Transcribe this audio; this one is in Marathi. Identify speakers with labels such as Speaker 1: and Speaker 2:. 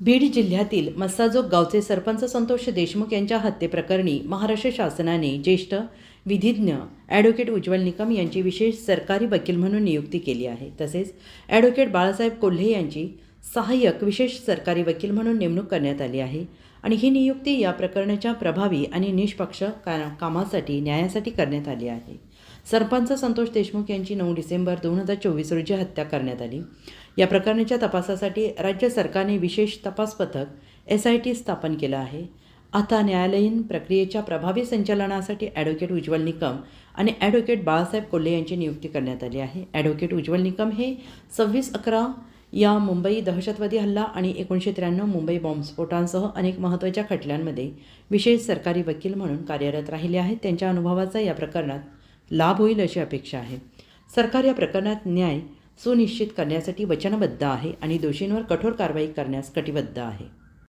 Speaker 1: बीड जिल्ह्यातील मस्साजोग गावचे सरपंच संतोष देशमुख यांच्या हत्येप्रकरणी महाराष्ट्र शासनाने ज्येष्ठ विधिज्ञ ॲडव्होकेट उज्ज्वल निकम यांची विशेष सरकारी वकील म्हणून नियुक्ती केली आहे. तसेच ॲडव्होकेट बाळासाहेब कोल्हे यांची सहाय्यक विशेष सरकारी वकील म्हणून नेमणूक करण्यात आली आहे आणि ही नियुक्ती या प्रकरणाच्या प्रभावी आणि निष्पक्ष का कामासाठी न्यायासाठी करण्यात आली आहे. सरपंच संतोष देशमुख यांची नऊ डिसेंबर दोन हजार चोवीस रोजी हत्या करण्यात आली. या प्रकरणाच्या तपासासाठी राज्य सरकारने विशेष तपास पथक एस आय टी स्थापन केलं आहे. आता न्यायालयीन प्रक्रियेच्या प्रभावी संचालनासाठी ॲडव्होकेट उज्ज्वल निकम आणि ॲडव्होकेट बाळासाहेब कोल्हे यांची नियुक्ती करण्यात आली आहे. ॲडव्होकेट उज्ज्वल निकम हे सव्वीस अकरा या मुंबई दहशतवादी हल्ला आणि एकोणीसशे त्र्याण्णव मुंबई बॉम्बस्फोटांसह अनेक महत्त्वाच्या खटल्यांमध्ये विशेष सरकारी वकील म्हणून कार्यरत राहिले आहेत. त्यांच्या अनुभवाचा या प्रकरणात लाभ होईल अशी अपेक्षा आहे. सरकार या प्रकरणात न्याय सुनिश्चित करण्यासाठी वचनबद्ध आहे आणि दोषींवर कठोर कारवाई करण्यास कटिबद्ध आहे.